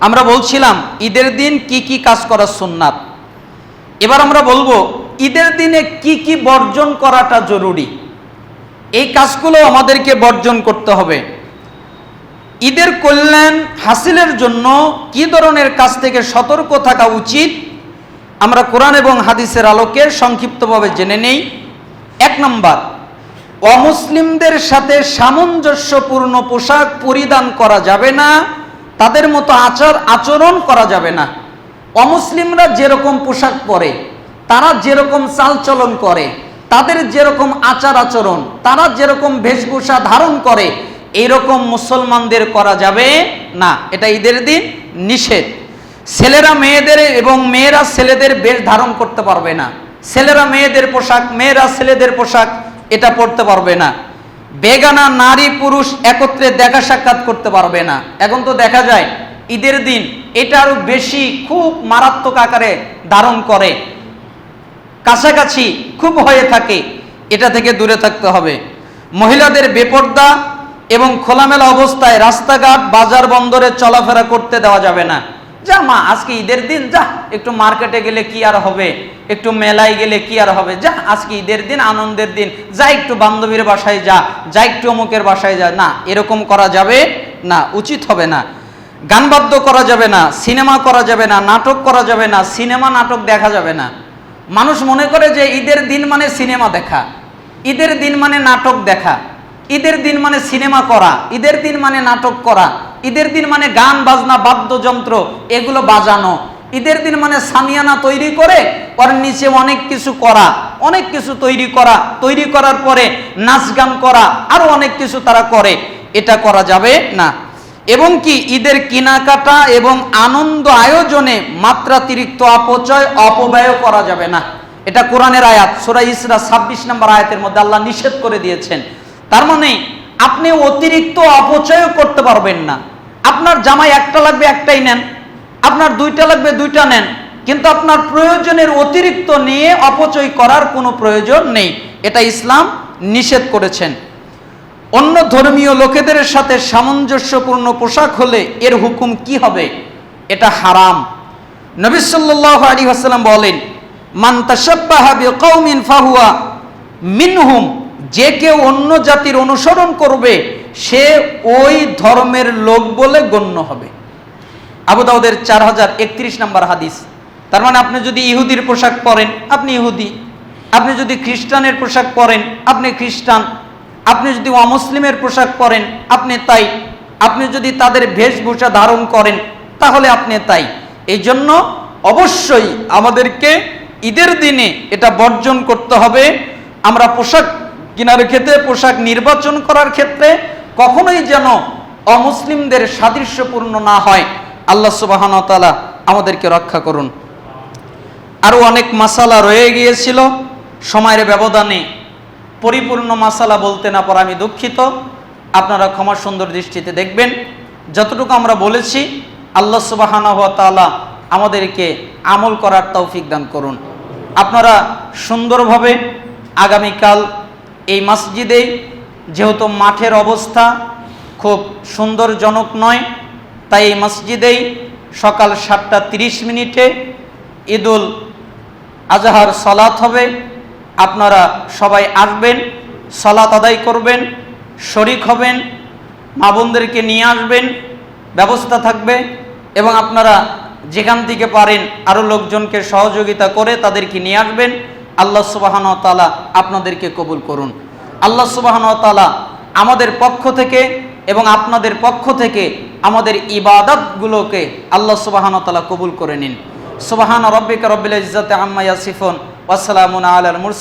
আমরা বলছিলাম, ঈদের দিন কি কি কাজ করা সুন্নাত? এবার আমরা বলব, ঈদের দিনে কি কি বর্জন করাটা জরুরি? এই কাজগুলো আমাদেরকে বর্জন করতে হবে। ঈদের কল্যাণ হাসিলের জন্য কি ধরনের কাজ থেকে সতর্ক থাকা উচিত? আমরা কোরআন এবং হাদিসের আলোকে সংক্ষিপ্তভাবে জেনে নেই। এক নম্বর, অমুসলিমদের সাথে সামঞ্জস্যপূর্ণ পোশাক পরিধান করা যাবে না। তাদের মতো আচার আচরণ করা যাবে না। অমুসলিমরা যেরকম পোশাক পরে, তারা যেরকম চালচলন করে, তাদের যেরকম আচার আচরণ, তারা যেরকম বেশভূষা ধারণ করে এইরকম মুসলমানদের করা যাবে না। এটা ঈদের দিন নিষেধ। ছেলেরা মেয়েদের এবং মেয়েরা ছেলেদের বেশ ধারণ করতে পারবে না। ছেলেরা মেয়েদের পোশাক, মেয়েরা ছেলেদের পোশাক, এটা পড়তে পারবে না। বেগানা নারী পুরুষ একত্রে দেখা সাক্ষাৎ করতে পারবে না। এখন তো দেখা যায়, ঈদের দিন এটা আরও বেশি খুব মারাত্মক আকারে ধারণ করে। কাছাকাছি খুব হয়ে থাকে, এটা থেকে দূরে থাকতে হবে। মহিলাদের বেপর্দা এবং খোলামেলা অবস্থায় রাস্তাঘাট, বাজার বন্দরে চলাফেরা করতে দেওয়া যাবে না। যা মা, আজকে ঈদের দিন, যা, একটু মার্কেটে গেলে কি আর হবে? একটু মেলায় গেলে কি আর হবে? যা, আজকে ঈদের দিন, আনন্দের দিন। যা একটু বান্ধবীর বাসায় যা যা একটু অমুকের বাসায় যা। না, এরকম করা যাবে না, উচিত হবে না। গান বাদ্য করা যাবে না, সিনেমা করা যাবে না, নাটক করা যাবে না, সিনেমা, নাটক দেখা যাবে না। মানুষ মনে করে যে ঈদের দিন মানে সিনেমা দেখা, ঈদের দিন মানে নাটক দেখা, ঈদের দিন মানে সিনেমা করা, ঈদের দিন মানে নাটক করা, ঈদের দিন মানে গান, বাজনা, বাদ্যযন্ত্র, এগুলো বাজানো, ঈদের দিন মানে সামিয়ানা তৈরি করে ওর নিচে অনেক কিছু করা, অনেক কিছু তৈরি করা, তৈরি করার পরে নাচ গান করা, আরও অনেক কিছু তারা করে, এটা করা যাবে না। এবং কি ঈদের কেনাকাটা এবং আনন্দ আয়োজনে মাত্রাতিরিক্ত অপচয় অপব্যয় করা যাবে না। এটা কোরআনের আয়াত, সুরা ইসরা ছাব্বিশ নম্বর আয়াতের মধ্যে আল্লাহ নিষেধ করে দিয়েছেন। তার মানে আপনি অতিরিক্ত অপচয় করতে পারবেন না। আপনার জামাই একটা লাগবে একটাই নেন, আপনার দুইটা লাগবে দুইটা নেন কিন্তু আপনার প্রয়োজনের অতিরিক্ত নিয়ে অপচয় করার কোনো প্রয়োজন নেই। এটা ইসলাম নিষেধ করেছেন। অন্য ধর্মীয় লোকেদের সাথে সামঞ্জস্যপূর্ণ পোশাক হলে এর হুকুম কি হবে? এটা হারাম। নবী সাল্লাল্লাহু আলাইহি ওয়াসাল্লাম বলেন, মান বিকাউমিন ফাহুয়া মিনহুম যে কেউ অন্য জাতির অনুসরণ করবে, সে ওই ধর্মের লোক বলে গণ্য হবে। আবু দাউদের চার হাজার একত্রিশ নম্বর হাদিস। তার মানে আপনি যদি ইহুদির পোশাক পরেন, আপনি ইহুদি। আপনি যদি খ্রিস্টানের পোশাক পরেন, আপনি খ্রিস্টান। আপনি যদি অমুসলিমের পোশাক পরেন, আপনি তাই। আপনি যদি তাদের বেশভূষা ধারণ করেন, তাহলে আপনি তাই। এই জন্য অবশ্যই আমাদেরকে ঈদের দিনে এটা বর্জন করতে হবে। আমরা পোশাক কেনার ক্ষেত্রে, পোশাক নির্বাচন করার ক্ষেত্রে কখনোই যেন অমুসলিমদের সাদৃশ্যপূর্ণ না হয়। আল্লাহ সুবাহান তালা আমাদেরকে রক্ষা করুন। আরও অনেক মাসালা রয়ে গিয়েছিল। সময়ের ব্যবধানে পরিপূর্ণ মাসালা বলতে না পারা আমি দুঃখিত। আপনারা ক্ষমা সুন্দর দৃষ্টিতে দেখবেন। যতটুকু আমরা বলেছি, আল্লাহ সুবাহানা হওয়া তালা আমাদেরকে আমল করার তৌফিক দান করুন। আপনারা সুন্দরভাবে আগামীকাল এই মসজিদে, যেহেতু মাঠের অবস্থা খুব সুন্দরজনক নয়, তাই এই মসজিদেই সকাল সাতটা তিরিশ মিনিটে ঈদুল আজহার সলাত হবে। আপনারা সবাই আসবেন, সলাত আদায় করবেন, শরিক হবেন, মা বোনদেরকে নিয়ে আসবেন, ব্যবস্থা থাকবে এবং আপনারা যেখান থেকে পারেন আরও লোকজনকে সহযোগিতা করে তাদেরকে নিয়ে আসবেন। আল্লাহ সুবাহান তালা আপনাদেরকে কবুল করুন। আল্লাহ সুবাহান তালা আমাদের পক্ষ থেকে এবং আপনাদের পক্ষ থেকে আমাদের ইবাদতগুলোকে আল্লাহ সুবাহান তালা কবুল করে নিন। সুবাহান রব্বিক রব্বিল ইজ্জতে আম্মা ইয়াসিফুন ওয়াসসালামু আলাল মুরসালিন